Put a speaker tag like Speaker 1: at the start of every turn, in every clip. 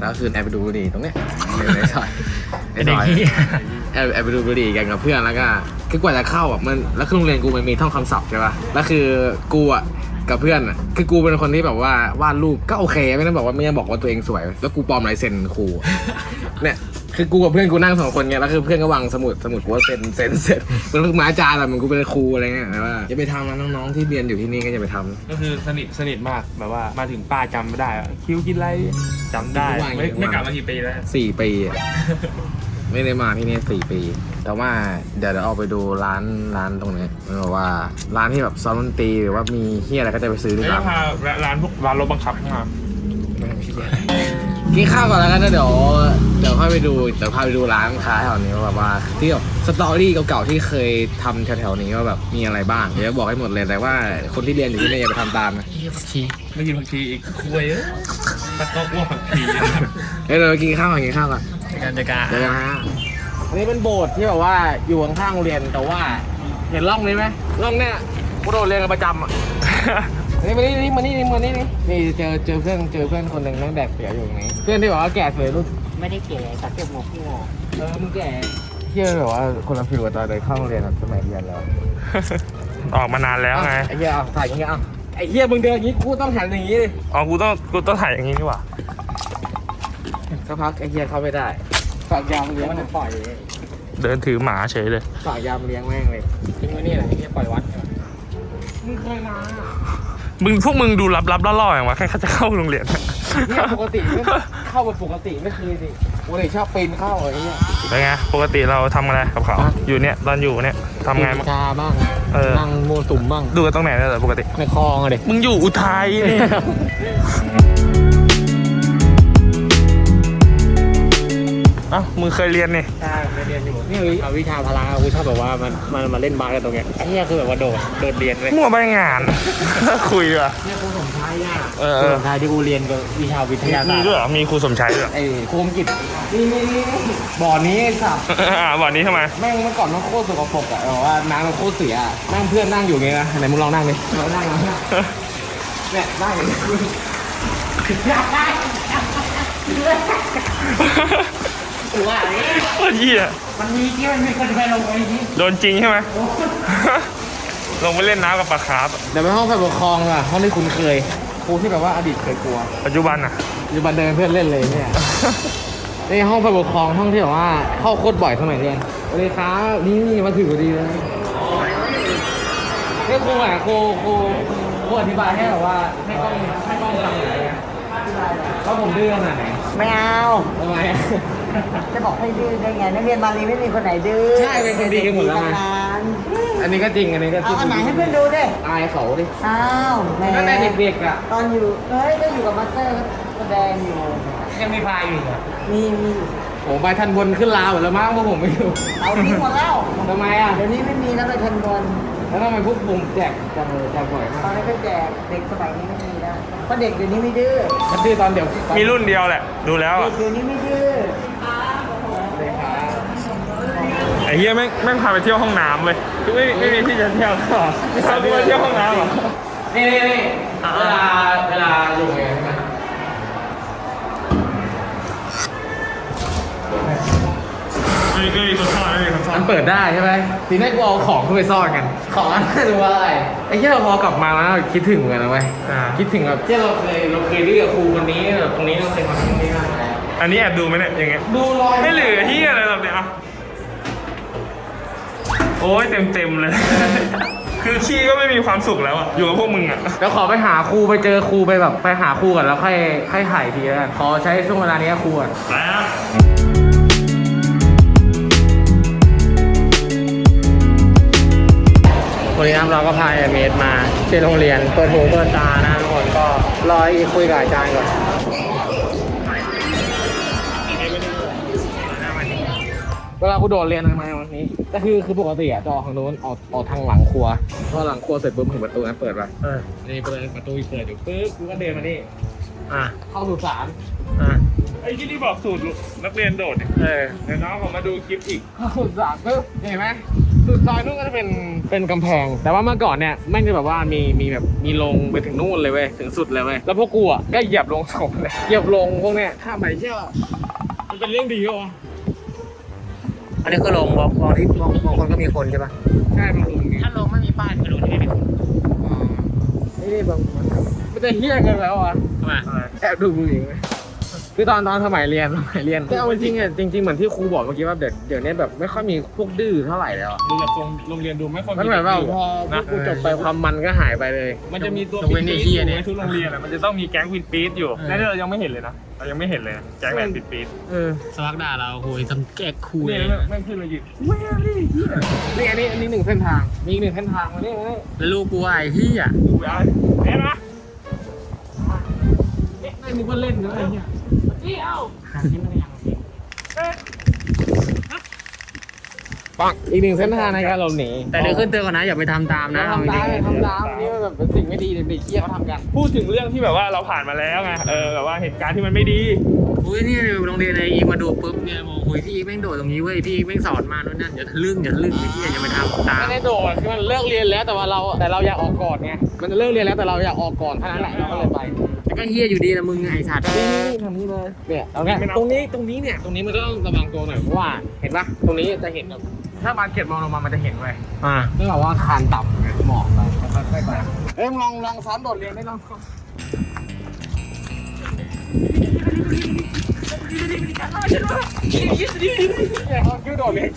Speaker 1: แล้วคือแอบไปดูบุหรี่ตรงเนี้ยในซอยในซอยแอบแอบไปดูบุหรี่กันกับเพื่อนแล้วก็คือกว่าจะเข้าอะมันแล้วคือโรงเรียนกูมันมีท่องคำศัพท์ใช่ป่ะแล้วคือกูอะกับเพื่อนอะคือกูเป็นคนที่แบบว่าวาดรูปก็โอเค ไม่ต้องบอกว่าไม่ได้บอกว่าตัวเองสวย แล้วกูปลอมลายเซ็นครูอะเนี่ย คือกูกับเพื่อนกูนั่งสองคนไงแล้วคือเพื่อนก็วางสมุดสมุดกูว่าเซ็นเซ็นเซ็นมันคือหมาอาจารย์อะเหมันกูเป็นครูอะไรเงี้ยแต่ว่าอย่าไปทำนะน้องๆที่เรียนอยู่ที่นี่ก็อย่าไปทำ
Speaker 2: ก็คือสนิทสนิทมากแบบว่ามาถึงป้าจำไม่ได้อะคิวกินอะไรจำได้
Speaker 1: ทุกวัน
Speaker 2: ไม่
Speaker 1: ทุกวัน
Speaker 2: ไม่กลับมากี่ปีแล้ว
Speaker 1: สี่ปีอะ ไม่ได้มาที่นี่สี่ปี แต่ว่าเดี๋ยวเดี๋ยวออกไปดูร้านร้านตรงนี้มันบอกว่าร้านที่แบบซ้อมดนตรีหรือว่ามีเฮียอะไรก็จะไปซื้อดี
Speaker 2: แล้ว
Speaker 1: กว่า
Speaker 2: ก็พาร้านพวกร้านรถบังคับเข้ามา
Speaker 1: กินข้าวก่อนแล้วกันนะเดี๋ยวเดี๋ยวค่อยไปดูเดี๋ยวพาไปดูร้านค้าแถวนี้ว่าแบบว่าที่แบบสตอรี่เก่าๆที่เคยทำแถวๆนี้ว่าแบบมีอะไรบ้างเดี๋ยวจะบอกให้หมดเลยแต่ว่าคนที่เรียนอยู่ที่นี่อย่าไปทำตามนะ
Speaker 2: ไม่กินผักชีอีกคุยเอ้ยตะก็อ้วกผักชี
Speaker 1: เดี๋ยวเราไปกินข้าวก่อนกินข้าวก่อน
Speaker 2: การจัดการ
Speaker 1: เดี๋ยวกันฮะอันนี้เป็นโบสถ์ที่แบบว่าอยู่ข้างๆโรงเรียนแต่ว่า เห็นร่องนี้ไหมร่องเนี้ยกูโดนเรียนกันประจำอะนี่มานี่นี่มานี่นี่มานี่นี่ นี่เจอเจอเพื่อนเจอเพื่อนคนหนึ่งนั่งแดกเสียอยู่ตรงนี้เพื่อนที่บอกว่าแก่สวยรุ่น
Speaker 3: ไม่ได้เก๋ตัดเก็บหมวกพี่โง่
Speaker 1: เออมึงแก่เที่ยแบบว่าคนละฟิวกับตอนเดินเข้าโรงเรียนอะสมัยเรียนแล้ว
Speaker 2: ออกมานานแล้วไง
Speaker 1: ไอ้เหี้ยเอาถ่ายอย่างเงี้ยเอาไอ้เหี้ยมึงเดินอย่างงี้กูต้องหันอย่างงี้เลย
Speaker 2: อ๋อกูต้องกูต้องถ่ายอย่างนี้ดีกว่า
Speaker 1: สักพักไอ้เหี้ยเข้าไม่ได้ฝากยามเลี้ยงมันปล่อย
Speaker 2: เดินถือหมาเฉยเลย
Speaker 1: ฝากยามเลี้ยงแม่งเลยทิ้งไว้นี่แหละไอ้เหี้ยปล่อยวัดมึงเคยมา
Speaker 2: มึงพวกมึงดูลับๆล่อๆอย่างวะแค่เขาจะเข้าโรงเรียน
Speaker 1: เนี่ยปกติไม่เข้ามาปกติไม่เคยสิปกติชอบปีนเข้าอะไรเงี้ย
Speaker 2: เป็นไงปกติเราทำอะไรกับเขา
Speaker 1: ฮะ
Speaker 2: อยู่เนี่ยตอนอยู่เนี่ยทำไงบ้าง
Speaker 1: ชาบ้าง
Speaker 2: เออ
Speaker 1: นั่งมัวตุ่มบ้าง
Speaker 2: ดูกันตรงไหนเนี่ยเหรอปกติ
Speaker 1: ในคลองอะเด็ก
Speaker 2: มึงอยู่อุทัยนี่ เอ้ามึงเคยเรียนนี่
Speaker 1: ใช่ไปเรียนอยู่นี่เอาวิชาพละกูชอบแบบว่ามันมันมาเล่นบาสกันตรงเนี้ยไอ้เนี้ยคือแบบว่าโดดโดดเรียนเลย
Speaker 2: มั่วไปงาน คุยดีกว่า
Speaker 1: เนี่ยครูสมชายอะ
Speaker 2: เออ
Speaker 1: ครูสมชายที่กูเรียนกับวิชาวิทยาศา
Speaker 2: มี
Speaker 1: สตร์
Speaker 2: ด้วยเหรอมีครูสมชายด้วยเหรอ
Speaker 1: ไอ้ครูอังกฤษนี่นี่นี่บ่อนี้ไอ้สับ
Speaker 2: อ่าวันนี้ทำไม
Speaker 1: แม่งเมื่อก่อนมันโคตรสกปรกอะแบบว่าน้ำมันโคตรเสียอะนั่งเพื่อนนั่งอยู่ไงนะไหนมึงลองนั่งดิลองนั่งลองนั่งเนี่ยนั่งอย่างนี้ กูว่าเนี่ย
Speaker 2: โอ้ยเหี้ย
Speaker 1: มันมีที่มันมีคนไปลงไปนี้
Speaker 2: โดนจริงใช่ไหม ลงไปเล่นน้ำกับปลาคาร์ฟ
Speaker 1: เดี๋ยวไปห้องฝ่ายปกครองอะห้องที่คุ้นเคยครูที่แบบว่าอดีตเคยกลัว
Speaker 2: ปัจจุบันอะ
Speaker 1: ปัจจุบันเดินเพื่อนเล่นเลยเนี่ยนี่ห้องฝ่ายปกครองห้องที่แบบว่าเข้าโคตรบ่อยสมัยเรียนสวัสดีครับนี่นี่มาถึงพอดีเลยนี่ครูอะครูครูครูอธิบายให้แบบว่าให้กล้องให้กล้องทำอะไรไงว่าผมดื้อขนาดไหน
Speaker 3: ไม่เอา
Speaker 1: ทำไมอะ
Speaker 3: จะบอกให้ดื้อได้ไงนักเรียนบาลีไม่มีคนไหนดื้อ
Speaker 1: ใช่เป็นคนดีกันหมดแล้วไง
Speaker 3: ทำงาน
Speaker 1: อันนี้ก็จริงอันนี้ก็จ
Speaker 3: เอา
Speaker 1: ริง
Speaker 3: อันไหนให้เพื่อนดูดิ
Speaker 1: อายเขาดิ
Speaker 3: อ้าวแหม่
Speaker 1: ตั้งแต่เด็กๆอะ
Speaker 3: ตอนอยู่เฮ้ยก็อยู่กับมาสเตอร์แสดงอยู่
Speaker 1: ยังมีพายอยู่อะ
Speaker 3: มีมี
Speaker 1: ผมไปทันบนขึ้นลาวหมดแล้วมั้งเพราะผมไม่อยู่
Speaker 3: เอาทิ้งหมดแล้ว
Speaker 1: ทำไมอะ
Speaker 3: เดี๋ยวนี้ไม่มีแล้วไปทันบน
Speaker 1: แล้วทำไมพวกผมแจกจังเลยแจกบ่อย
Speaker 3: ต
Speaker 1: มา
Speaker 3: อน
Speaker 1: ก
Speaker 3: นี้นก็แจกเด็กสมัยนี้ไม่มีแล้วเพราะเด็กเดี๋ยวนี้ไม่ดื้อ
Speaker 1: มันดื้อตอนเดี๋ยว
Speaker 2: มีรุ่นเดียวแหละ ดูแล้ว
Speaker 3: เด็
Speaker 2: อะ
Speaker 3: กเดี๋ยวนี้ไม่ดื้อ
Speaker 2: ไอ้เหี้ยแม่งแม่งพาไปเที่ยวห้องน้ำเลยคือไม่ไม่มีที่จะเที่ยวหรอพากูไปเที่ยวห้องน้ำเหรอ
Speaker 1: นี่นี่นี่เวลาเวลาลงไงใช่ไหม
Speaker 2: ไม่ไม่มีคนซ่อนไม่มีคนซ่อ
Speaker 1: มันนเปิดได้ใช่ไหมทีนี้กูเอาของขึ้นไปซ่อนกัน ของนั้นไม่รู้ว่าอะไรไอ้เหี้ยพอกลับมาแล้วคิดถึงเหมือนกันนะเว้ย
Speaker 2: อ่า
Speaker 1: คิดถึงแบบที่เราเคยเราเคยเรียกครูคนนี้แบบตรงนี้เราเคยมาตรงนี้มาแล้ว
Speaker 2: อันนี้แอบดูไหมเนี่ยยังไง
Speaker 1: ดูรอย
Speaker 2: ไม่เหลือที่อะไรหรอกเนี่ยอะ โอ้ยเต็มเต็มๆเลย คือขี้ก็ไม่มีความสุขแล้วอะ อยู่กับพวกมึงอะ
Speaker 1: เดี๋ยวขอไปหาครูไปเจอครูไปแบบไปหาครูก่อนแล้วค่อยค่อยถ่ายทีแล้วกันขอใช้ช่วงเวลานี้กับครูก่อน
Speaker 2: แล้ว
Speaker 1: วันนี้นะครับเราก็พาเอเมดมาที่โรงเรียนเปิดหูเปิดตานะทุกคนก็รออีกคุยกับอาจารย์ก่อน เวลากูโดดเรียนทำไมวันนี้ก็คือคือปกติอะจอทางโน้นออกออกทางหลังครัวพอหลังครัวเสร็จปุ๊บเห็นประตูนั้นเปิดไป
Speaker 2: เออ
Speaker 1: นี่ประตูประตูเปิดอยู่ปุ๊บกูก็เดินมานี่
Speaker 2: อะ
Speaker 1: เข้าสู่ศาล
Speaker 2: อะไอ้ที่นี่บอกสูตรนักเรียนโดดเนี่ย
Speaker 1: เออ
Speaker 2: เดี๋ยวน้องผมมาดูคลิปอีก
Speaker 1: เข้าสู่ศาลปุ๊บเห็นไหมสุดซอยนู้นก็จะเป็นเป็นกำแพง แต่ว่าเมื่อก่อนเนี่ยแม่งจะแบบว่ามีมีแบบมีลงไปถึงนู่นเลยเว้ยถึงสุดเลยเว้ยแล้วพวกกูอะก็เหยียบลงศพเลยเหยียบลงพวกเนี้ยข้ามไปเชี่ยมันเป็นเรื่องดีเหรอวะ
Speaker 3: อันนี้ก็ลงมองมองที่มองมองคนก็มีคนใช่ปะ
Speaker 1: ใช่มันลงนี่
Speaker 3: ถ้าลงไม่มีป้ายคือลงที่ไม่มีคน
Speaker 1: นี่นี่บางมันจะเฮี้ยกันแล้วอะ
Speaker 3: ทำไม
Speaker 1: แอบดูมือเองไหม คือตอนตอนสมัยเรียนสมัยเรียนแต่เอาจริงๆอะจริงๆเหมือนที่ครูบอกเมื่อกี้ว่าเดี๋ยวเดี๋ยวนี้แบบไม่ค่อยมีพวกดื้อเท่าไหร่แล้วอะ
Speaker 2: ดูจากทรงโรงเรียนดูไม่ค่อย
Speaker 1: มันเหมือนว่าพอพว
Speaker 2: นะ
Speaker 1: กกูจบไปความมันก็หายไปเลย
Speaker 2: มันจะมีตัว
Speaker 3: ตรงเว้นไอ้เหี้ยเนี่ย
Speaker 2: ในทุกโรงเรียนอะมันจะต้องมีแก๊งวินปีดอยู่นั่นเรายังไม่เห็นเลยนะเรายังไม่เห็นเลยนะแก๊งแลนด์วินปีด
Speaker 1: เออ
Speaker 3: สวักด่าเราคุยทำแก้คุย
Speaker 2: เนี่ยแม่งขึ้นมาหยิบ
Speaker 1: นี่อันนี้อันนี้หนึ่งเส้นทางมีอีกหนึ่งเส้นทางมานี่มานี่
Speaker 3: แล้วลูกกูไอ้เหี้ย
Speaker 2: ดูได้เห็นไหม
Speaker 1: เอ๊ะนั่นนึกว่าเล่นนะไอ้เหี้ย ปังอีกหนึ่งเส้นทางในการหลบหนี
Speaker 3: แต่เดี๋ยวขึ้นเตือนก่อนนะ อย่าไปทำตามนะ
Speaker 1: ทำตามเลยทำตามอันนี่มันแบบเป็นสิ่งไม่ดีเด็กๆเกี้ยเขาทำกัน
Speaker 2: พูดถึงเรื่องที่แบบว่าเราผ่านมาแล้วไง เออแบบว่าเหตุการณ์ที่มันไม่ดี
Speaker 3: อุ้ยนี่โรงเรียนไอ้อีกมาดูปุ๊บเนี่ยมองคุยพี่อีกแม่งโดดตรงนี้เว้ยพี่อีกแม่งสอนมาโน่นนั่นอย่าทะลึ่งอย่าทะลึ่งไอ้เหี้ยอย่าไปทำตาม
Speaker 1: ไม่ได้โดดคือมันเลิกเรียนแล้วแต่ว่าเราแต่เราอยากออกก่อนไงมันจะเลิกเรียนแล้วแต่เราอยากออกก่อนเท่านั้นแหละเราก็เลยไป
Speaker 3: แต่ ก็เหี้ยอยู่ดีนะมึงไอ้สัตว์
Speaker 1: นี่ทางนี้เลย เนี่ยเอาเนี่ย
Speaker 2: ไม่นับ
Speaker 1: ตรงนี้ตรงนี้เนี่ยตรงนี้มันก็ต้องระวังตัวหน่อยเพราะว่าเห็นปะตรงนี้จะเห็นแบบถ้ามาร์เก็ตมองลงมามันจะเห็นเว้ย
Speaker 3: อ่า
Speaker 1: นี่แบบว่าคานต่ำไงหมอกไปค่อยๆไปเอ้ยมึงลองลองซ้อมโดดเรียนได้ลองเนี่ยเขาคิ้วโดดเรียน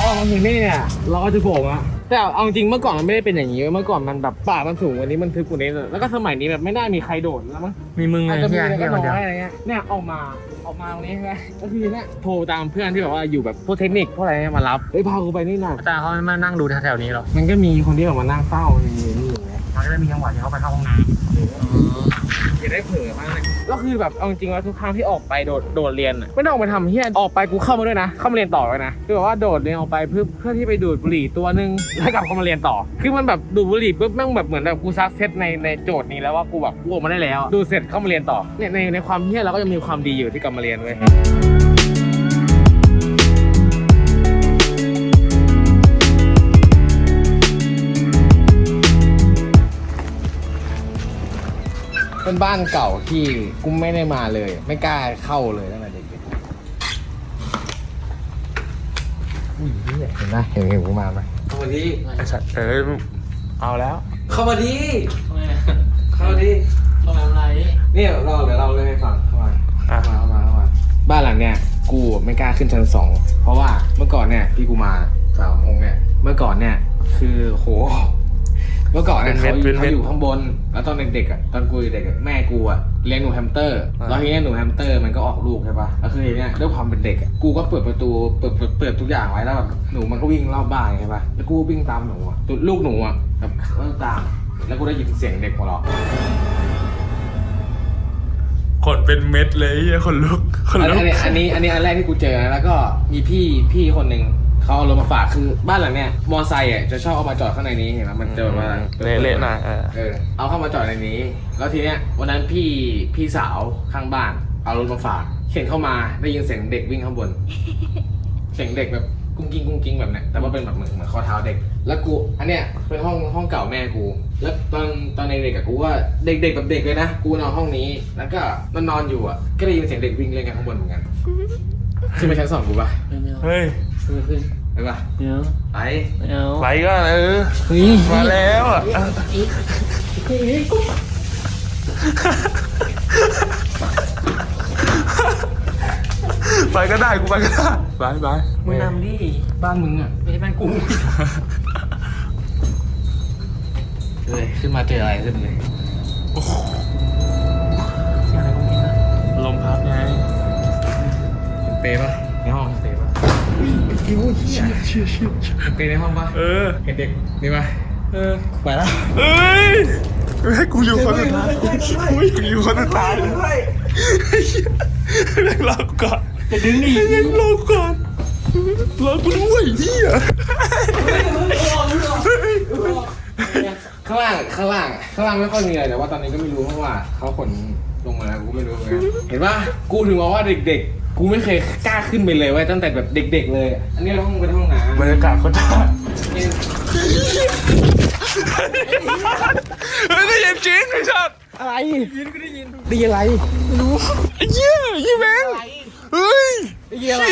Speaker 1: อ๋อบางทีนี่เนี่ยเราก็จะโผล่อะ แต่เอาจริงเมื่อก่อนมันไม่ได้เป็นอย่างนี้เว้ยเมื่อก่อนมันแบบป่ามันสูงกว่านี้มันทึบกว่านี้แล้วก็สมัยนี้แบบไม่น่ามีใครโดดแล้วมั้ง
Speaker 3: มีมึงไง
Speaker 1: อาจจะมี
Speaker 3: เหี้ย
Speaker 1: แต่
Speaker 3: เหี้
Speaker 1: ก็
Speaker 3: ยคนเดียว
Speaker 1: น้อยอะไรเงี้ยเนี่ยออกมาออกมาตรงนี้ใช่ไหมก็คือเนี่ยโทรตามเพื่อนที่แบบว่าอยู่แบบพวกเทคนิคพวกอะไรเนี่ยมารับเฮ้ยพากูไปนี่หน่อย
Speaker 3: แต่เขาไม่มานั่งดูแถวๆนี้หรอก
Speaker 1: มันก็มีคนที่แบบมานั่งเฝ้านี่นี่อย่างเงี้ย
Speaker 3: มันก็จะมีจังหวะที่เขาไปเข้าห้องน้
Speaker 1: อย่าได้เผลอมากเลยก็คือแบบเอาจริงๆว่าทุกครั้งที่ออกไปโดดโดดเรียนอะไม่ต้องออกมาทำเฮียออกไปกูเข้ามาด้วยนะเข้ามาเรียนต่อเลยนะคือแบบว่าโดดเรียนออกไปเพื่อเพื่อที่ไปดูดบุหรี่ตัวหนึงแล้วกลับเข้ามาเรียนต่อ คือมันแบบดูดบุหรี่ปุ๊บแม่งแบบเหมือนแบบกูซักเซตในในโจทย์นี้แล้วว่ากูแบบกูออกมาได้แล้ว ดูเสร็จเข้ามาเรียนต่อเนี่ยในในความเฮียเราก็ยังมีความดีอยู่ที่กลับมาเรียนเว้ย เป็นบ้านเก่าที่กูไม่ได้มาเลย ไม่กล้าเข้าเลยตั้งแต่เด็กๆอุ้ยเหี้ยเห็นไหมเห็นเห็นกูมาไหมเข้ามาดี
Speaker 2: ไอ้สัตว์เออเอาแล้ว
Speaker 1: เข้ามาดีำเข้ามาดี
Speaker 3: โรงแรมอะไร
Speaker 1: เนี่ยเราเดี๋ยวเราเลยให้ฟังเข้ามา
Speaker 2: อะ
Speaker 1: เข้ามาเข้ามาเข้ามาบ้านหลังเนี้ยกูไม่กล้าขึ้นชั้นสองเพราะว่าเมื่อก่อนเนี่ยที่กูมาสามองค์เนี่ยเมื่อก่อนเนี่ยคือโห เมื่อก่อนเนี่ยเขาอยู่เขาอยู่ข้างบน แล้วตอนเด็กๆอะตอนกูเด็กๆอะแม่กูอะเลี้ยงหนูแฮมสเตอร์แล้วทีเนี้ยหนูแฮมสเตอร์มันก็ออกลูกใช่ปะแล้วคือทีเนี้ยด้วยความเป็นเด็กอะกูก็เปิดประตูเปิดเปิดเปิดทุกอย่างไว้แล้วแบบหนูมันก็วิ่งรอบบ้านใช่ปะแล้วกูก็วิ่งตามหนูอะลูกหนูอะแบบก็ตามแล้วกูได้ยินเสียงเด็กหัวเราะ
Speaker 2: ขนเป็นเม็ดเลยไอ้คนลุกคน
Speaker 1: อัน
Speaker 2: ลุก
Speaker 1: นี้อันนี้อันนี้อันแรกที่กูเจอนะแล้วก็มีพี่พี่คนหนึ่ง เขาเอารถมาฝากคือบ้านหลังเนี้ยมอไซค์อะจะชอบเอามาจอดข้างในนี้เห็นไหมมันจะแบบว่า
Speaker 2: เละๆหน่อยเออ
Speaker 1: เออเอาเข้ามาจอดในนี้ แล้วทีเนี้ยวันนั้นพี่พี่สาวข้างบ้าน เอารถมาฝากเข็นเข้ามาได้ยินเสียงเด็กวิ่งข้างบน เสียงเด็กแบบกุ้งกิ้งกุ้งกิ้งแบบเนี้ยแต่ว่าเป็นแบบเหมือนเหมือนข้อเท้าเด็ก แล้วกูอันเนี้ยเป็นห้องห้องเก่าแม่กู แล้วตอนตอนในเด็กๆอะกูว่าเด็กๆแบบเด็กเลยนะกูนอนห้องนี้ แล้วก็มันนอนอยู่อะก็ได้ยินเสียงเด็กวิ่งเล่นกันข้างบนเหมือนกันขึ้นไปชั้นสองกูปะ
Speaker 3: ไม่เอา
Speaker 2: เฮ้ย
Speaker 3: ขึ้นขึ้น
Speaker 1: ไปปะ
Speaker 3: ไม่เอา
Speaker 1: ไป
Speaker 3: ไม่เอา
Speaker 2: ไปก็เออ
Speaker 3: เฮ้ย
Speaker 2: มาแล้วอะไปก็ได้กูไปก็ได้ไปไป
Speaker 3: มึงนำดิ
Speaker 1: บ้านมึงอะ
Speaker 3: ไม่ใช่บ้านกู
Speaker 1: เลยขึ้นมาเจออะไรขึ้นเลย
Speaker 3: เสียงอะไรกูกินนะ
Speaker 2: ลมพัดไง
Speaker 1: เปย์ปะในห้องเป ย์ปะ
Speaker 2: เชี่ยเชี่ยเชี่ย
Speaker 1: เปย์ในห้องปะ
Speaker 2: เออ
Speaker 1: เห็นเด็กนี่ปะ
Speaker 2: เออ
Speaker 1: ไปละ
Speaker 2: เอ้ยให้กูอยู่คนสุดท้ายกูไม่อยากอยู่คนสุดท้ายเลยไอ้เหี้ยแม่งรอกูก่อน
Speaker 3: จะดึงดิ
Speaker 2: แม่งรอกูก่อนรอกูด้วยเฮีย
Speaker 1: ข้างล่างข้างล่างข้างล่างไม่ค่อยมีอะไรแต่ว่าตอนนี้ก็ไม่รู้เพราะว่าเขาขนลงมาแล้วกูไม่รู้เหมือนกันเห็นปะกูถึงบอกว่าเด็กๆ กูไม่เคยกล้าขึ้นไปเลยเว้ยตั้งแต่แบบเด็ก ๆ เลยอันนี้เราห้องเป็นห้องน้ำ
Speaker 2: บรรยากาศเขาได้
Speaker 1: เเฮ้
Speaker 2: ยได้ยินจริงไอ้ชัด
Speaker 1: อะไรยินก็ได้ยินดีอะไรไม่รู้
Speaker 2: ไอ้เหี้ยยี่แมงเฮ้ย
Speaker 1: ดีอะไร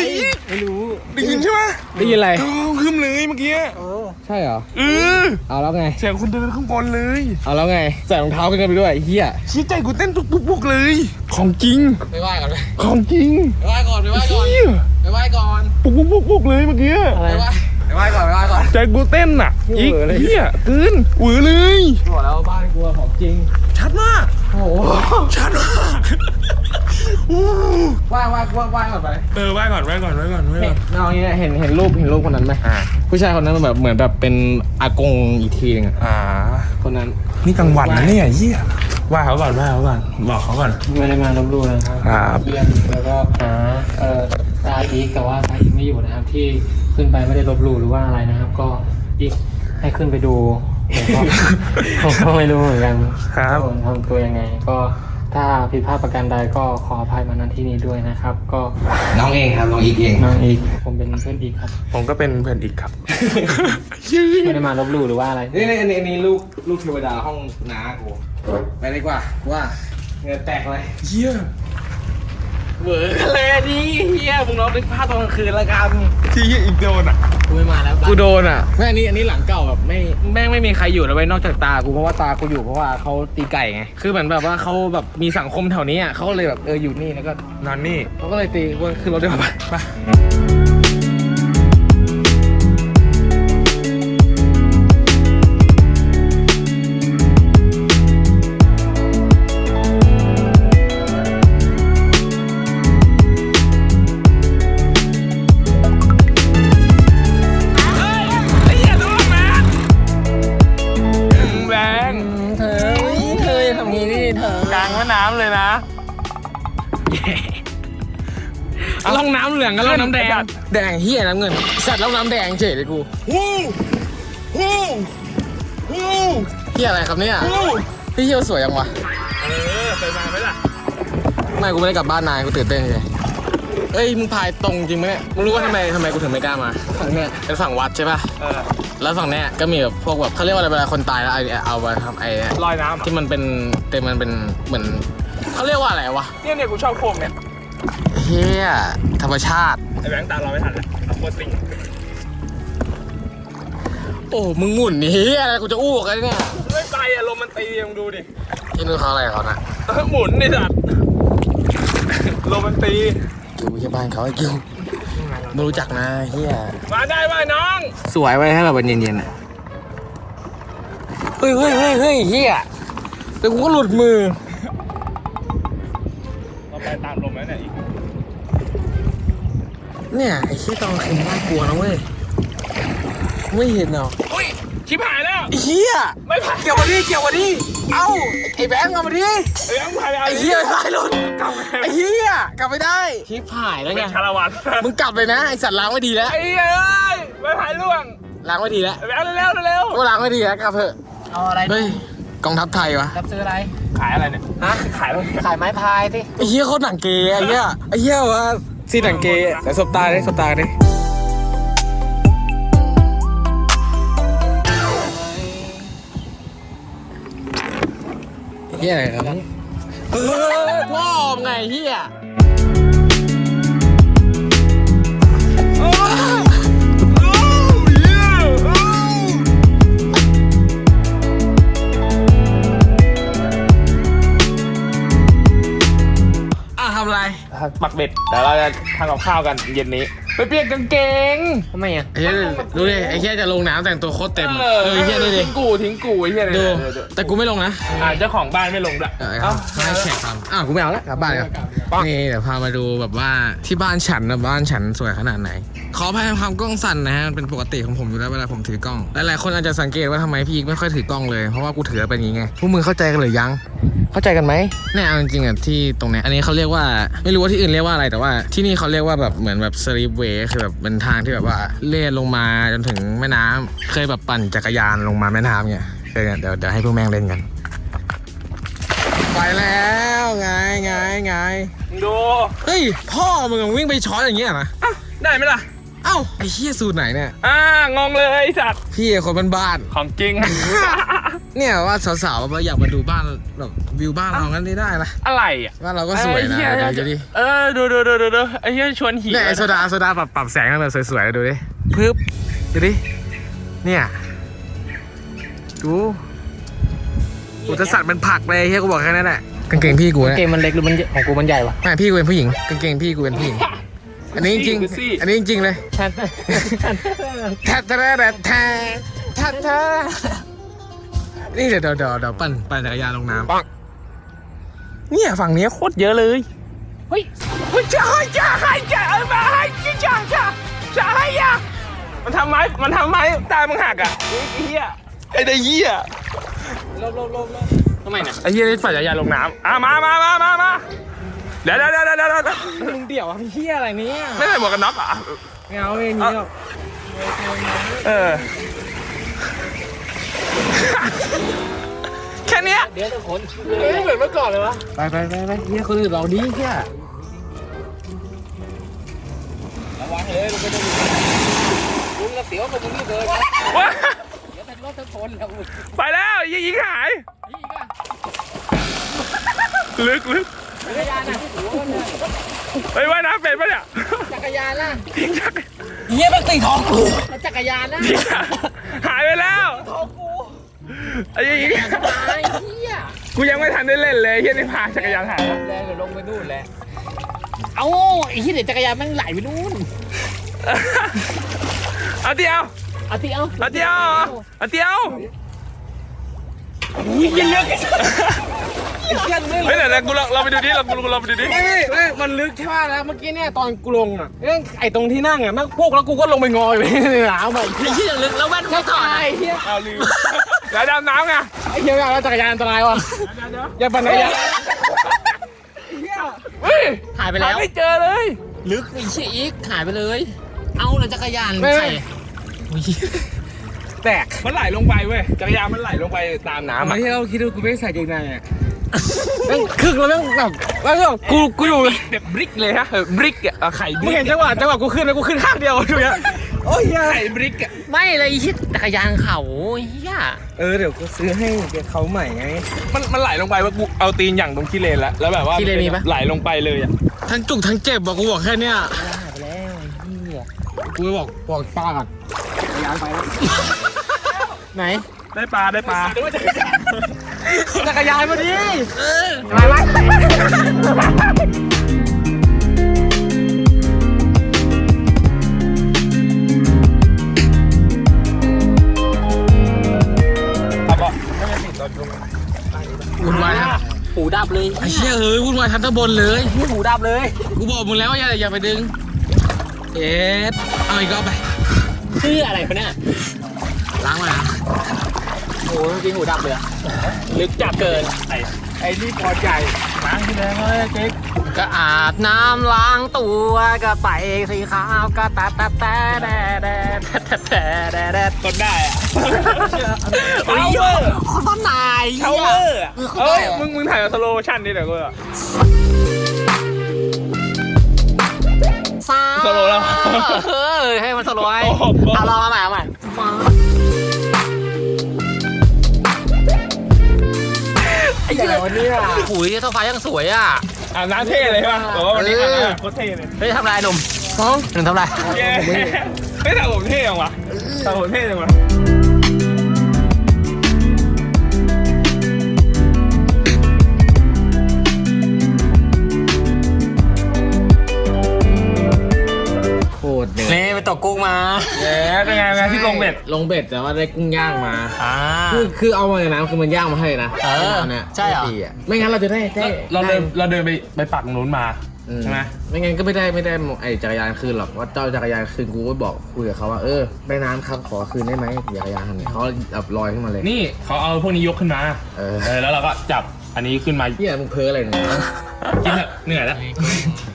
Speaker 1: ไม่รู้
Speaker 2: ได้ยินใช่ไหม
Speaker 1: ได้ยินอะไร
Speaker 2: ท้องขึ้นเลยเมื่อกี้
Speaker 1: ใช่เหรอ
Speaker 2: เออ
Speaker 1: เอาแล้วไง
Speaker 2: เสียงคนเดินข้างบนเลย
Speaker 1: เอาแล้วไง ใส่รองเท้ากันไปด้วยไอ้เฮีย
Speaker 2: ชี้ใจกูเต้นตุกปุกๆเลย ของจริง
Speaker 1: ไปไหว้ก่อนไป
Speaker 2: ของจริง
Speaker 1: ไหว้ก่อนไปไหว้ก่อน
Speaker 2: เหี้ย
Speaker 1: ไปไหว้ก่อน
Speaker 2: ปุกปุกปุกปุกเลยเมื่อกี้
Speaker 1: ไปไหว้ไปไหว้ก่อนไปไหว้ก่อน
Speaker 2: ใจกูเต้นอะอีก
Speaker 1: เหวอเลย
Speaker 2: เหี้ยเกินหวือเลย
Speaker 1: บอกแล้วบ้านกลัวของจริง
Speaker 2: ชัดมาก
Speaker 1: โอ้โห
Speaker 2: ชัดมากอู้
Speaker 1: ไหว้ไหว้ไหว้ไหว้ก่อนไป
Speaker 2: เออไหว้ก่อนไหว้ก่อนไหว้ก่อนไหว้
Speaker 1: เห็
Speaker 2: ก่
Speaker 1: น
Speaker 2: อน
Speaker 1: เอาอย่างเงี้ยเห็นเห็นรูปเห็นรูปคนนั้นไหม
Speaker 2: อ่า
Speaker 1: ผู้ชายคนนั้นมันแบบเหมือนแบบเป็นอากงอีกทีนึงอะ
Speaker 2: อ่า
Speaker 1: คนนั้น
Speaker 2: นี่กลางวันนะเนี่ยเหี้ยไหว้เขาก่อนไหว้เขาก่อนบอกเขาก่อน
Speaker 3: ไม่ได้มาลบลู่นะครับ
Speaker 2: ครับ
Speaker 3: เยี่ยมแล้วก็หาเอ่อตาอีกแต่ว่าตาอีกไม่อยู่นะครับ ที่ขึ้นไปไม่ได้ลบลู่หรือว่าอะไรนะครับ ก็อีกให้ขึ้นไปดูผมก็ ผมก็ไม่รู้เหมือนกัน
Speaker 2: ครับ
Speaker 3: ผมทำตัวยังไง ก็ ถ้าผิดพลาดประการใดก็ขออภัยมาณที่นี้ด้วยนะครับ ก็
Speaker 1: น้องเองครับน้องอีกเอง
Speaker 3: น้องอีกผมเป็นเพื่อนอีกครับ
Speaker 2: ผมก็เป็นเพื่อนอีกครับ
Speaker 3: ไม่ได้มาลบลู่หรือว่าอะไร
Speaker 1: นี่นี่อันนี้อันนี้ลูกลูกเทวดาห้องน้ากูไปดีกว่าว่าเงินแตกเลย
Speaker 2: เหี้ย
Speaker 1: เหวอกันเลยดิเฮียมึงลองนึกภาพตอนกลางคืนละกัน
Speaker 2: ที่เหี้ยอีกโดนอะ
Speaker 3: กูไม่มาแล้ว
Speaker 1: กูโดนอะแม่อันนี้อันนี้หลังเก่าแบบไม่แม่งไม่มีใครอยู่แล้วเว้ยนอกจากตากูเพราะว่าตากูอยู่เพราะว่าเขาตีไก่ไงคือเหมือนแบบว่าเขาแบบมีสังคมแถวนี้อะเขาก็เลยแบบเอออยู่นี่แล้วก็
Speaker 2: นอนนี่
Speaker 1: เขาก็เลยตีว่าคือรถได้ป่ะ
Speaker 2: ไป ล่
Speaker 1: องน้ำเหลืองกับล่องน้ำแดง
Speaker 2: ไอ้สัตว์
Speaker 1: แดงเฮียน้ำเงิน สัตว์ล่องน้ำแดงเฉยเลยกู
Speaker 2: วู้วู้วู้
Speaker 1: เฮียอะไรครับเนี่ย
Speaker 2: วู้
Speaker 1: พี่เที่ยวสวยยังวะ
Speaker 2: เออเคยมาไหมล่ะ
Speaker 1: ไม่กูไม่ได้กลับบ้านนายกูตื่นเต้นเลยเอ้ยมึงพายตรงจริงไหมเนี่ย มึงรู้ว่าทำไมทำไมกูถึงไม่กล้ามา ฝั่งเนี้ยเป็นฝั่งวัดใช่ป่ะ
Speaker 2: เออ
Speaker 1: แล้วฝั่งเนี้ยก็มีแบบพวกแบบเขาเรียกว่าอะไรเวลาคนตายแล้วเอาเอาไปทำไอ้เนี่ย
Speaker 2: ลอยน้ำอะ
Speaker 1: ที่มันเป็นเต็มมันเป็นเหมือนเขาเรียกว่าอะไรวะ
Speaker 2: เนี่ยเนี่ยกูชอบโค้งเนี่ย
Speaker 1: เฮียธรรมชาติ
Speaker 2: ไอ้แบงค์ตามเราไม่ทันเลยเอาโคตรติง
Speaker 1: โอ้ มึงหงุ่นนี่เฮียอะไรกูจะอ้วกเลยเนี่ย
Speaker 2: ไม่ไปอะลมมันตีมึงดูดิ
Speaker 1: ที่นู่นเขาอะไรเขานะ
Speaker 2: เออหมุนนี่สัตว์ลมมันตี
Speaker 1: กิวที่บ้านเขาไอ้กิวไม่รู้จักนะเฮีย
Speaker 2: มาได้ป่ะน้อง
Speaker 1: สวยไว้ให้แบบวันเย็นๆอะเฮ้ยเฮ้ยเฮ้ยเฮ้ยเฮียแต่กูก็หลุดมือ
Speaker 2: เนี่ย
Speaker 1: ไอ้เชี่ยตอนกลางคืนน่ากลัวนะเว้ย ไม่เห็นเหรอ
Speaker 2: อุ้ยชิบหายแล้ว
Speaker 1: ไอ้เฮีย
Speaker 2: ไม่ผ่าน
Speaker 1: เกี่ยวมาดิเกี่ยวมาดิเอ้าไอ้แบงค์เอามาดิ
Speaker 2: ไอ้แบงค์พายไป
Speaker 1: ไอ้เฮียพายรถ
Speaker 2: กลับไป
Speaker 1: ไอ้เฮียกลับไม่ได้ชิบหายแล้ว
Speaker 2: เป็
Speaker 1: ไง
Speaker 2: นชาละวัน
Speaker 1: มึงกลับเลยนะไอสัตว์ล้างไม่ดีแล้ว
Speaker 2: ไอ้เอ้ยไม่พายล่วง
Speaker 1: ล้างไม่ดีแล้ว
Speaker 2: ไอ้แบงค์เร็วๆเร็ว
Speaker 1: ก็ล้างไม่ดีแล้วกลับเถอะ
Speaker 3: เอาอะไร
Speaker 1: เฮ้ยกองทัพไทยวะ
Speaker 3: รับซื้ออะไร
Speaker 2: ๆขายอะไรเนี่ย
Speaker 3: ฮะ
Speaker 2: ขายอะไรเนี่ย
Speaker 3: ขายไม้พายสิ
Speaker 1: ไอ้เฮียโคตรหนังเกย์ไอ้เฮียไอ้เฮียว่า ซีนหนังเกย์แต่สบตาดิสบตาดิเฮียอะไรครับเออพ่อมไงเฮีย ห
Speaker 2: มักเบ็ดเดี๋ยวเราจะทำกับข้าวกันเย็นนี้ ไปเปลี่ยนกางเกง
Speaker 3: ทำไมอะ
Speaker 1: ไอ้เฮียดูดิไอ้เฮียจะลงน้ำแต่งตัวโคตรเต็มอะเออไอ้เฮียดูดิ
Speaker 2: ทิ้งกูทิ้งกูไอ้เหี้ย
Speaker 1: ดู
Speaker 2: เนี่ยเยว
Speaker 1: แต่กูไม่ลงนะ
Speaker 2: อ่าเจ้าของบ้านไม่ลงด้วย
Speaker 1: เออครับให้แขกทำอ้าวกูไม่เอาแล้วกลับบ้านเลยนี่เดี๋ยวพามาดูแบบว่าที่บ้านฉันนะบ้านฉันสวยขนาดไหนขออภัยในความกล้องสั่นนะฮะมันเป็นปกติของผมอยู่แล้วเวลาผมถือกล้องหลายๆคนอาจจะสังเกตว่าทำไมพี่อีกไม่ค่อยถือกล้องเลยเพราะว่ากูถือเป็นอย่างงี้ไงพวกมึงเข้าใจกันหรือยังเข้าใจกันไหมเนี่ยเอาจริงๆอะที่ตรงเนี้ยอันนี้เขาเรียกว่าไม่รู้ว่าที่อื่นเรียกว่าอะไรแต่ว่าที่นี่เขาเรียกว่าแบบเหมือนแบบสลีปเวย์คือแบบเป็นทางที่แบบว่าเลื่อนลงมาจนถึงแม่น้ำเคยแบบปั่นจักรยานลงมาแม่น้ำเนี่ยเคยเนี่ยเดี๋ยวเดี๋ยวให้พวกแม่งเล่นกัน ไปแล้วไงไงไง
Speaker 2: มึงดู
Speaker 1: เฮ้ยพ่อมึงวิ่งไปช้อนอย่างเงี้ยนะ
Speaker 2: อะได้ไหมล่ะ
Speaker 1: เอ้าไอ้เฮียสูตรไหนเนี่ย
Speaker 2: อ่างงเลยไอ้สัตว์
Speaker 1: พี่คนบ้าน
Speaker 2: ของจริง
Speaker 1: ๆเนี่ยว่าสาวๆมาอยากมาดูบ้านแบบวิวบ้านเรางั้นได้ได้นะ
Speaker 2: อะไรอะ
Speaker 1: บ้านเราก็สวยนะ
Speaker 2: ไอ้เหี้
Speaker 1: เดี๋ยวจะดิ
Speaker 2: เออดูดูดูดูดูไอ้เหี้ยชวนหิว
Speaker 1: เนี่ยไอโซดาโซดาปรับปรับแสงให้มันสวยๆดูดิปึ๊บดูดิเนี่ยดูกูจะสัตว์เป็นผักเลยเฮียกูบอกแค่นั้นแหละกางเกงพี่กูเนี่ย
Speaker 3: เกมมันเล็กหรือมันของกูมันใหญ่วะ
Speaker 1: ไม่พี่กูเป็นผู้หญิงกางเกงพี่กูเป็นผู้หญิง อันนี้จริงๆอันนี้จริงๆเลย
Speaker 3: แทน
Speaker 1: แทะแทะแทะแทะแทะแทะนี่เดี๋ยวเดี๋ยวเดี๋ยวเดี๋ยวปั่นปั่นจักรยานลงน้ำเนี่ยฝั่งนี้โคตรเยอะเลย
Speaker 3: เฮ้ย
Speaker 2: เฮ้ยจะให้จะให้จะเอามาให้จะจะจะจะให้ยะมันทำไมมันทำไมตายมึงหักอะไอ้เหี้ยไอ้เหี้ย
Speaker 3: ทำไมเนี่ย
Speaker 2: ไอ้เหี้ยนี่ปั่นจักรยานลงน้ำอะมามามามามา เดี๋ยวเดี๋ยวเดี๋ยวเดี๋ยวเดี๋ยว
Speaker 1: มึงเดี่ยวอะพี่เฮียอะไรเนี่ย
Speaker 2: ไม่ใส่หมวกกันน็อกเหรอะ
Speaker 1: เงาไม่มีหรอก
Speaker 2: เออ แค่เนี้ย
Speaker 3: เดี๋ยวจะขน
Speaker 2: เอ้ยเหมือนเมื่อก่อนเลยวะ
Speaker 1: ไปไปไปไปเฮียคนอื่นเราดีเฮีย
Speaker 3: ระวังเลยลงไปตรงนี้ลุงกระเสียวกับมึงนี่เลย
Speaker 2: ว้า
Speaker 3: เดี๋ยวเป็นรถทั้งคนแล้วมึง
Speaker 2: ไปแล้วยิงยิงหาย
Speaker 3: นี่อีกอะ
Speaker 2: ลึกลึก
Speaker 3: จักรยานนะหัวเนี่ย
Speaker 2: เฮ้ยว่ายน้ำเป็นปะเนี่ย
Speaker 3: จักรยานนะ
Speaker 2: ยิงจักร
Speaker 3: เฮียมันตีท้องกูแล้วจักรยานนะ
Speaker 2: ยิงหายไปแล้ว
Speaker 3: ท้องกู
Speaker 2: ไอ้ยิง
Speaker 3: ตายเฮีย
Speaker 2: กูยังไม่ทันได้เล่นเลยเฮียนี่พาจักรยานหายแล้ว
Speaker 3: แรงเดี๋ยวลงไปนู่นแหละเอ้าไอ้เฮียเดี๋ยวจักรยานแม่งไหลไปนู่น
Speaker 2: เอาเดียว
Speaker 3: เอาที่เอา
Speaker 2: เอาเดียวเอาเดียวยิงเลือก
Speaker 1: เฮียไม่
Speaker 2: เฮ้ยเดี๋ยวเดี๋ยวกูลองเราไปดูดิเรากูเราไปดูดิ
Speaker 1: ไม่ไม่มันลึกใช่ป่ะแล้วเมื่อกี้เนี่ยตอนกูลงอะเรื่องไอ้ตรงที่นั่งอะแม่งพวกแล้วกูก็ลงไปงอยไปในน้ำแบบ
Speaker 3: ไอ้เฮียลึกแล้วแว่นไม่ถอด
Speaker 1: ไอ้เฮีย
Speaker 2: เอาลืมแล้วดำน้ำไง
Speaker 1: ไอ้เฮียไม่เอาแล้วจักรยานอันตรายวะอย่าปั่นจักรยานเฮีย
Speaker 2: เฮ้ย
Speaker 3: หายไปแล้ว
Speaker 2: ไม่เจอเลย
Speaker 3: ลึกไอ้เชี่ยอีกหายไปเลย เอาแล้วจักรยาน
Speaker 1: ไม่
Speaker 3: ใครอุ๊ย
Speaker 1: แตก
Speaker 2: มันไหลลงไปเว้ยจักรยานมันไหลลงไปตามน้ำ
Speaker 1: ทำไม
Speaker 2: อะ
Speaker 1: ที่เราคิดดูกูไม่ใส่เกงในอะ แม่งครึ่งแล้วแม่งแบบแล้วก็กูกูอยู่
Speaker 2: แบบบริกเลยฮะเออบริกอะเอาไข่บ
Speaker 1: มึง
Speaker 2: ริ
Speaker 1: เห็
Speaker 2: ก
Speaker 1: นจังหวะจังหวะกูขึ้นแล้วกูขึ้นข้างเดียวดูเนี้ยโอ้ยเหี้ย
Speaker 2: ไข่บริกอะ
Speaker 3: ไม่เลยไอ้เชี่ยจักรยานเขาเฮีย
Speaker 1: เออเดี๋ยวกูซื้อให้แกเขาใหม่ไง
Speaker 2: มันมันไหลลงไปว่ากูเอาตีนอย่างตรงขี้เลนแล้วแล้วแบบว่า
Speaker 3: ขี้เลนมีปะ
Speaker 2: ไหลลงไปเลยอะ
Speaker 1: ทั้งจุกทั้งเจ็บบอกกูบอกแค่เนี้ย
Speaker 3: หายไปแล้วไอ้เฮีย
Speaker 1: กูบอกบอกป้าก่อนยานไปแล้ว
Speaker 3: ไหน
Speaker 2: ได้ปลาได้ปลา
Speaker 1: จักรยานมาดิ
Speaker 3: เออ
Speaker 1: มาไว้
Speaker 2: ครับบอกไม่ได้ติดตอนลง
Speaker 1: วุ่นวายครับ
Speaker 3: หูดับเลย
Speaker 1: ไอ้เชี่ยเอ้ยวุ่นวายทั้งตะบนเลย
Speaker 3: นี่หูดับเลย
Speaker 1: กูบอกมึงแล้วว่าอย่าอย่าไปดึง เอ็ดเอาอีกรอบไป
Speaker 3: ชื่ออะไรคนเนี้ย
Speaker 1: ล้างมา นะ
Speaker 3: โอ้ยจริงหูดับเลยอะลึกจับเกิน
Speaker 2: ไอ้ไอ้นี่พอใจล้างที่แดงเลยเจ๊ก
Speaker 3: ก็อาบน้ำล้างตัวก็ไปสีขาวก็ตาตาตาแดแดแดแดแดแด
Speaker 2: ต้นได้อะ
Speaker 3: โอ้ยคนต้นนาย
Speaker 2: เทาเวอร์อะ
Speaker 3: เออเขา
Speaker 2: เอ้ย
Speaker 3: ได้อะ
Speaker 2: มึงมึงถ่ายสโลชั่นนี่เดี๋ยวกูอะ
Speaker 3: ซา
Speaker 2: สโลว์แล้ว
Speaker 3: เออให้มันสโลว์ให้
Speaker 2: โอ้โห
Speaker 3: เอาเรามาใหม่เอาใหม่ ไอ้เหี้ย
Speaker 1: วันนี้อะ
Speaker 3: หุยโซฟายังสวยอะ
Speaker 2: อาบน้ำเท่เลยใช่ป่ะบอกว่าวันนี้อาบน้ำโคตรเท่เลย
Speaker 3: เฮ้ยทำไรหนุ่มหนุ่มทำไร
Speaker 2: เย้ไม่แต่ผมเท่ยังวะแต่ผมเท่ยังวะ
Speaker 3: ตกกุ้งมา
Speaker 2: เย้เป็นไงเป็นไงที่ลงเบ็ด
Speaker 1: ลงเบ็ดแต่ว่าได้กุ้งย่างมา
Speaker 3: อ่า
Speaker 1: คือคือเอามาจากน้ำคือมันย่างมาให้นะ
Speaker 3: เออ
Speaker 1: เนี่ย
Speaker 3: ใช่เหรอ
Speaker 1: ไม่ดีะไม่งั้นเราจะได้ได้
Speaker 2: เราเดินเราเดินไปไปปักนู้นมา
Speaker 1: อื
Speaker 2: ใช่ไหม
Speaker 1: ไม่งั้นก็ไม่ได้ไม่ได้ไอ้จักรยานคืนหรอกว่าเจ้าจักรยานคืนกูก็บอกคุยกับเขาว่าเออแม่น้ำครับขอคืนได้ไหมจักรยานคันนี้เขาแบบลอยขึ้นมาเลย
Speaker 2: นี่เขาเอาพวกนี้ยกขึ้นมา
Speaker 1: เออ
Speaker 2: เออแล้วเราก็จับ อันนี้ขึ้นมา
Speaker 1: เฮียมึงเพ้ออะไรเนี่ย
Speaker 2: กินเถอะเหนื่อยแล้ว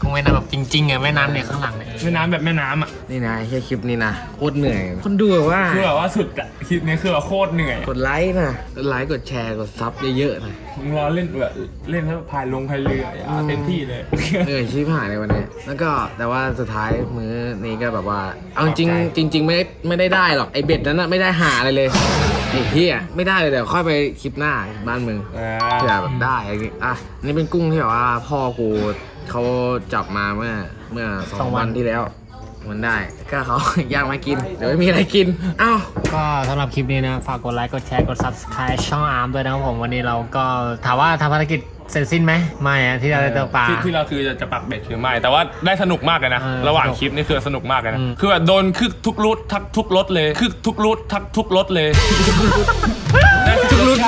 Speaker 3: คงแม่น้ำแบบจริงๆอะแม่น้ำเนี่ยข้างหลังเนี่ย
Speaker 2: แม่น้ำแบบแม่น้ำอะ
Speaker 1: นี่นะเฮียคลิปนี้นะโคตรเหนื่อย คนดูแบบว่า
Speaker 2: คือแบบว่าสุดอะคลิปนี้คือแบบโคตรเหนื่อย
Speaker 1: กดไลค์นะกดไลค์กดแชร์กดซับเยอะๆนะ
Speaker 2: มึงรอเล่นแบบเล่นแล้วพายลงพายเรืออะเต็มที่เลย
Speaker 1: เหนื่อยชิบหายในวันนี้แล้วก็แต่ว่าสุดท้ายมื้อนี้ก็แบบว่าเอาจริงๆจริง ๆ ไม่ได้ไม่ได้ได้หรอกไอเบ็ดนั้นนะไม่ได้หาอะไรเลยไอ้เฮียไม่ได้เลยเดี๋ยวค่อยไปคลิปหน้าบ้านมึง
Speaker 2: อ่า
Speaker 1: เผื่อแบบได้อะไรอย่างงี้อะนี่เป็นกุ้งที่แบบว่าพ่อกูเขาจับมาเมื่อเมื่อสองวันที่แล้ว มันได้ ก็เขา ย่างมากิน เดี๋ยวไม่มีอะไรกิน เอ้า
Speaker 3: ก็สำหรับคลิปนี้นะ ฝากกดไลค์ กดแชร์ กด subscribe ช่องอาร์มด้วยนะครับผมวันนี้เราก็ถามว่าทำภารกิจเสร็จสิ้นไหมไม่อะที่เราได้ตกปลา
Speaker 2: ที่ที่เราคือจะจะปักเบ็ดคือไม่ แต่ว่าได้สนุกมากเลยนะ
Speaker 3: เออ
Speaker 2: ระหว่าง
Speaker 3: สนุก
Speaker 2: คลิปนี่คือสนุกมากเลยนะ
Speaker 3: อืม
Speaker 2: คือแบบโดนคือทุกรูททักทุกรถเลยคือทุกรูททักทุกรถเลย
Speaker 1: ทุกรุ่น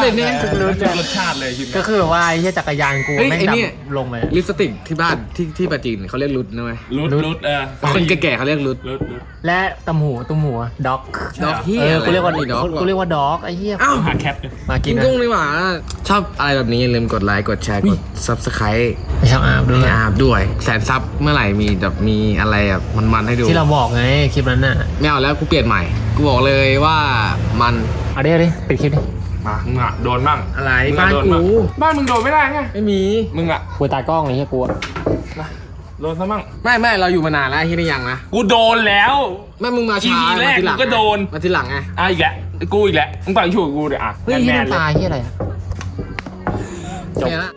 Speaker 1: เลยเนี่ย
Speaker 2: ทุกรสทุกรสชาติเลยคลิป
Speaker 3: ก็
Speaker 2: นี้
Speaker 3: คือแบบว่าไอ้เหี้ยจักรยานกู
Speaker 1: เฮ้ย
Speaker 3: แม่ง
Speaker 1: ไอ้เนี่ย
Speaker 3: ดำลงไป
Speaker 1: ลิปสติกที่บ้านที่ที่ปาจีนเขาเรียกรุดนะเว้ย
Speaker 2: รูทรูทเออ
Speaker 1: คนแก่ๆเขาเรียกรุด
Speaker 2: รูทรูท
Speaker 3: และตำหูตุ้มหัวด็อก
Speaker 1: ดอกเฮีย
Speaker 3: เออกูเรียกว่า
Speaker 1: ดอก
Speaker 3: กูเรียกว่าด็อกไอ้เหี้ย
Speaker 1: เอ้า
Speaker 2: หาแคปเลย
Speaker 3: มากิ
Speaker 1: กิ
Speaker 3: น
Speaker 1: น
Speaker 3: นะ
Speaker 1: กุ้งดีกว่าชอบอะไรแบบนี้อย่าลืมกดไลค์กดแชร์กด subscribe
Speaker 3: ไปช่องอาร์มด้วย
Speaker 1: ให้อาบด้วย แสนซับเมื่อไหร่มีแบบมีอะไรแบบมันๆให้ดู
Speaker 3: ที่เราบอกไงคลิปนั้นน่ะ
Speaker 1: ไม่เอาแล้วกูเปลี่ยนใหม่ กูบอกเลยว่ามัน
Speaker 3: เอาดิเอาดิปิดคลิปดิ
Speaker 2: มามึงอะโดนบ้าง
Speaker 1: อะไร
Speaker 2: มึง
Speaker 1: บ้า
Speaker 2: อะ
Speaker 1: น
Speaker 2: โด
Speaker 1: กู
Speaker 2: บ้งบ้านมึงโดนไม่ได้ไง
Speaker 1: ไม่มี
Speaker 2: มึงอะ
Speaker 3: กูตากล้องไอ้เหี้ยกูอะ
Speaker 2: มาโดนซะมั่ง
Speaker 1: ไม่ไม่เราอยู่มานานแล้วไอ้ที่นี่ยังนะ
Speaker 2: กูโดนแล้ว
Speaker 1: ไม่มึงมาช้า
Speaker 2: อีแรก
Speaker 1: มาทีหลัง
Speaker 2: กูก็โดน
Speaker 1: มาทีหลังไง
Speaker 2: อะอีกแล้วกูอีกแล้วมึงไปช่วยกูเดี๋ยวอะ
Speaker 3: เฮ้ย
Speaker 2: แม
Speaker 3: เหี้ย
Speaker 2: นๆ
Speaker 3: น้ำ
Speaker 2: เลย
Speaker 3: ตาเหี้ยอะไรอะ
Speaker 2: จบ
Speaker 1: เนี่ยนะ